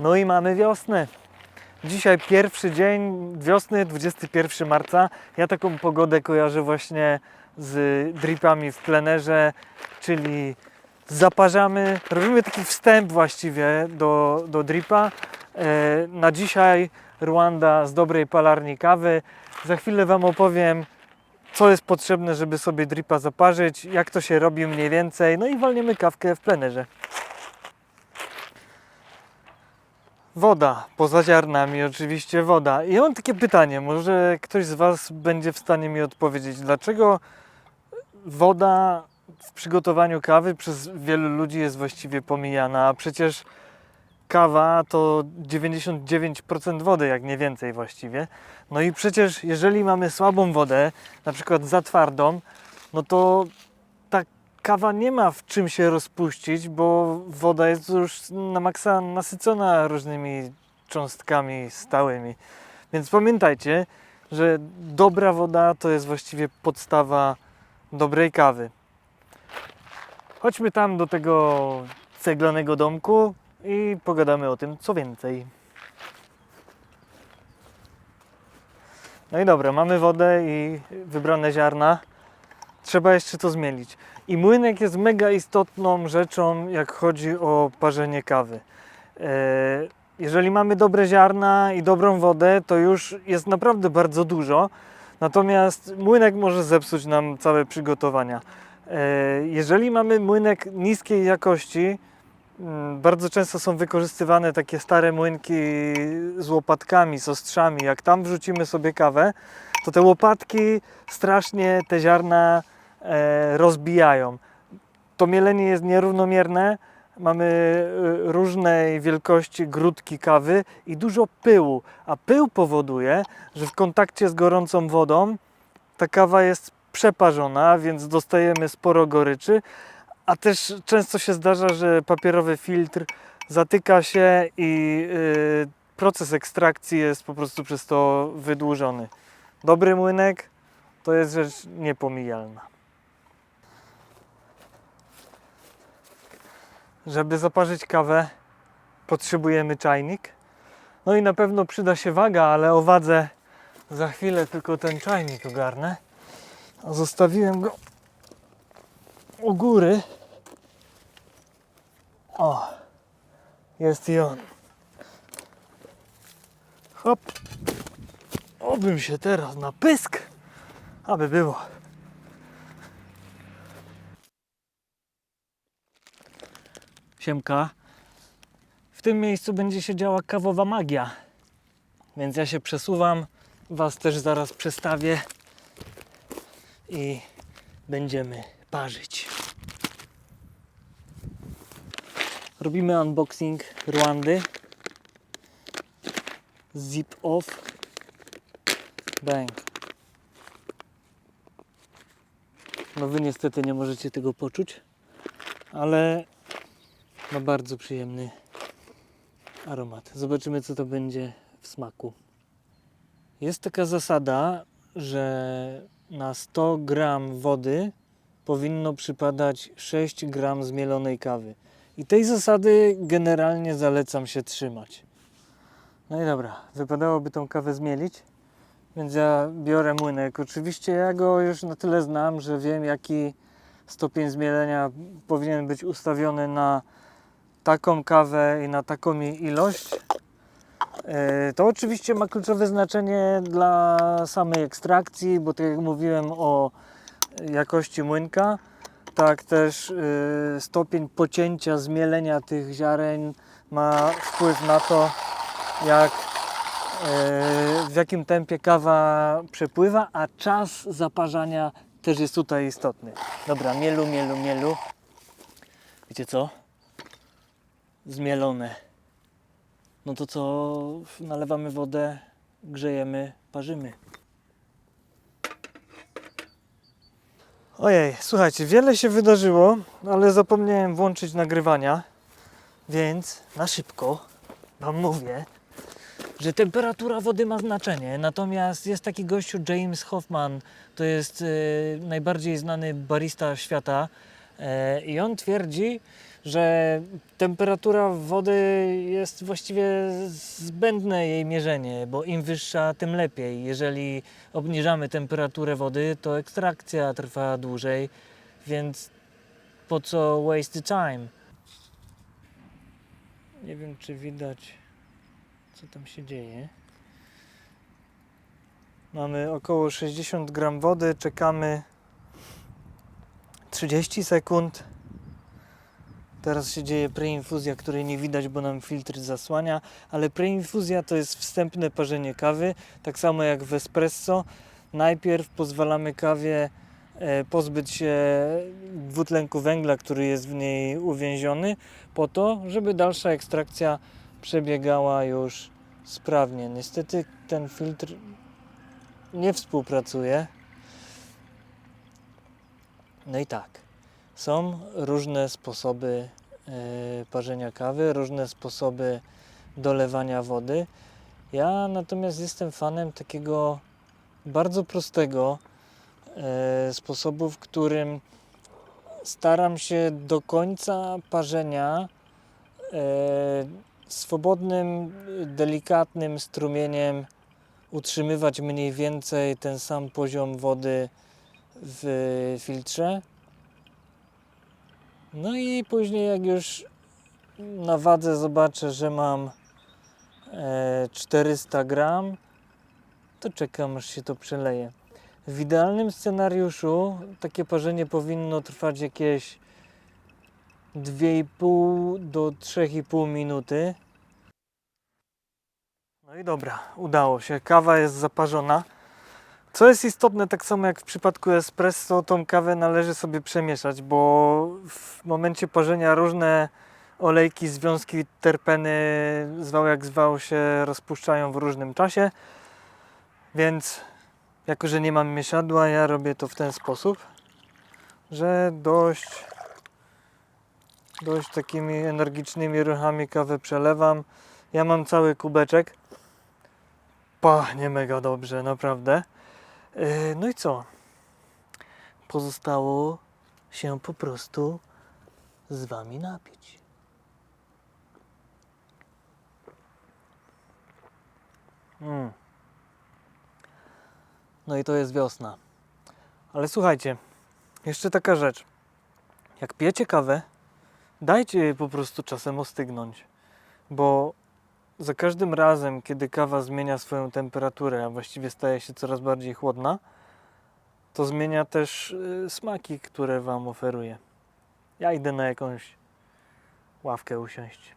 No i mamy wiosnę. Dzisiaj pierwszy dzień wiosny, 21 marca. Ja taką pogodę kojarzę właśnie z dripami w plenerze, czyli zaparzamy, robimy taki wstęp właściwie do, do dripa. E, Na dzisiaj Rwanda z dobrej palarni kawy. Za chwilę Wam opowiem, co jest potrzebne, żeby sobie dripa zaparzyć, jak to się robi mniej więcej, no i walniemy kawkę w plenerze. Woda, poza ziarnami oczywiście woda. I ja mam takie pytanie, może ktoś z Was będzie w stanie mi odpowiedzieć, dlaczego woda w przygotowaniu kawy przez wielu ludzi jest właściwie pomijana, a przecież kawa to 99% wody, jak nie więcej właściwie. No i przecież jeżeli mamy słabą wodę, na przykład za twardą, no to kawa nie ma w czym się rozpuścić, bo woda jest już na maksa nasycona różnymi cząstkami stałymi. Więc pamiętajcie, że dobra woda to jest właściwie podstawa dobrej kawy. Chodźmy tam do tego ceglanego domku i pogadamy o tym co więcej. No i dobra, mamy wodę i wybrane ziarna. Trzeba jeszcze to zmielić. I młynek jest mega istotną rzeczą, jak chodzi o parzenie kawy. E, Jeżeli mamy dobre ziarna i dobrą wodę, to już jest naprawdę bardzo dużo. Natomiast młynek może zepsuć nam całe przygotowania. E, Jeżeli mamy młynek niskiej jakości, mm, bardzo często są wykorzystywane takie stare młynki z łopatkami, z ostrzami. Jak tam wrzucimy sobie kawę, to te łopatki strasznie te ziarna rozbijają. To mielenie jest nierównomierne. Mamy e, różnej wielkości grudki kawy i dużo pyłu, a pył powoduje, że w kontakcie z gorącą wodą ta kawa jest przeparzona, więc dostajemy sporo goryczy, a też często się zdarza, że papierowy filtr zatyka się i y, proces ekstrakcji jest po prostu przez to wydłużony. Dobry młynek to jest rzecz niepomijalna. Żeby zaparzyć kawę, potrzebujemy czajnik. No i na pewno przyda się waga, ale o wadze za chwilę tylko ten czajnik ogarnę. A zostawiłem go u góry. O, jest i on. Hop. Obym się teraz na pysk, aby było. Siemka. W tym miejscu będzie się działa kawowa magia. Więc ja się przesuwam, was też zaraz przestawię i będziemy parzyć. Robimy unboxing Rwandy. Zip off. Bang. No wy niestety nie możecie tego poczuć, ale ma bardzo przyjemny aromat. Zobaczymy co to będzie w smaku. Jest taka zasada, że na 100 gram wody powinno przypadać 6 gram zmielonej kawy. I tej zasady generalnie zalecam się trzymać. No i dobra, wypadałoby tą kawę zmielić, więc ja biorę młynek. Oczywiście ja go już na tyle znam, że wiem jaki stopień zmielenia powinien być ustawiony na taką kawę i na taką jej ilość. E, To oczywiście ma kluczowe znaczenie dla samej ekstrakcji, bo tak jak mówiłem o jakości młynka, tak też y, stopień pocięcia, zmielenia tych ziaren ma wpływ na to, jak, y, w jakim tempie kawa przepływa, a czas zaparzania też jest tutaj istotny. Dobra, mielu, mielu, mielu. Wiecie co? Zmielone. No to co? Nalewamy wodę, grzejemy, parzymy. Ojej, słuchajcie, wiele się wydarzyło, ale zapomniałem włączyć nagrywania, więc na szybko Wam mówię, że temperatura wody ma znaczenie. Natomiast jest taki gościu James Hoffman, to jest e, najbardziej znany barista świata e, i on twierdzi, że temperatura wody jest właściwie zbędne jej mierzenie, bo im wyższa, tym lepiej. Jeżeli obniżamy temperaturę wody, to ekstrakcja trwa dłużej, więc po co waste time? Nie wiem, czy widać, co tam się dzieje. Mamy około 60 gram wody, czekamy 30 sekund. Teraz się dzieje preinfuzja, której nie widać, bo nam filtr zasłania, ale preinfuzja to jest wstępne parzenie kawy, tak samo jak w espresso. Najpierw pozwalamy kawie e, pozbyć się dwutlenku węgla, który jest w niej uwięziony, po to, żeby dalsza ekstrakcja przebiegała już sprawnie. Niestety ten filtr nie współpracuje. No i tak, są różne sposoby e, parzenia kawy, różne sposoby dolewania wody. Ja natomiast jestem fanem takiego bardzo prostego e, sposobu, w którym staram się do końca parzenia e, swobodnym, delikatnym strumieniem utrzymywać mniej więcej ten sam poziom wody w filtrze. No i później jak już na wadze zobaczę, że mam e, 400 gram, to czekam aż się to przeleje. W idealnym scenariuszu takie parzenie powinno trwać jakieś 2,5 do 3,5 minuty. No i dobra, udało się. Kawa jest zaparzona. Co jest istotne, tak samo jak w przypadku espresso, tą kawę należy sobie przemieszać, bo w momencie parzenia różne olejki, związki, terpeny, zwał jak zwał, się rozpuszczają w różnym czasie. Więc jako, że nie mam mieszadła, ja robię to w ten sposób, że dość, dość takimi energicznymi ruchami kawę przelewam. Ja mam cały kubeczek. Pachnie mega dobrze, naprawdę. Yy, No i co? Pozostało się po prostu z wami napić. Mm. No i to jest wiosna. Ale słuchajcie, jeszcze taka rzecz. Jak pijecie kawę, dajcie jej po prostu czasem ostygnąć, bo za każdym razem, kiedy kawa zmienia swoją temperaturę, a właściwie staje się coraz bardziej chłodna, to zmienia też y, smaki, które Wam oferuje. Ja idę na jakąś ławkę usiąść.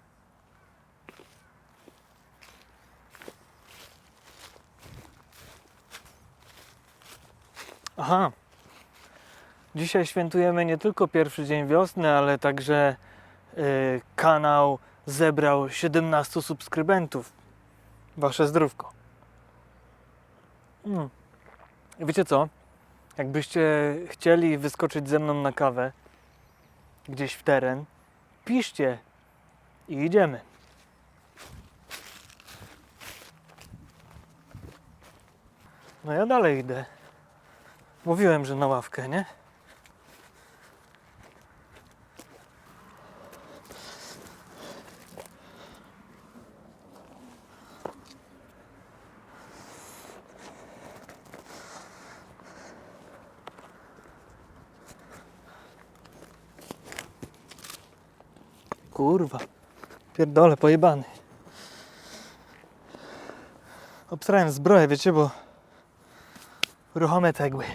Aha. Dzisiaj świętujemy nie tylko pierwszy dzień wiosny, ale także y, kanał zebrał 17 subskrybentów. Wasze zdrówko. Mm. Wiecie co? Jakbyście chcieli wyskoczyć ze mną na kawę gdzieś w teren, piszcie i idziemy. No ja dalej idę. Mówiłem, że na ławkę, nie? Kurwa. Pierdolę, pojebany. Obstrałem zbroję, wiecie, bo ruchome cegły.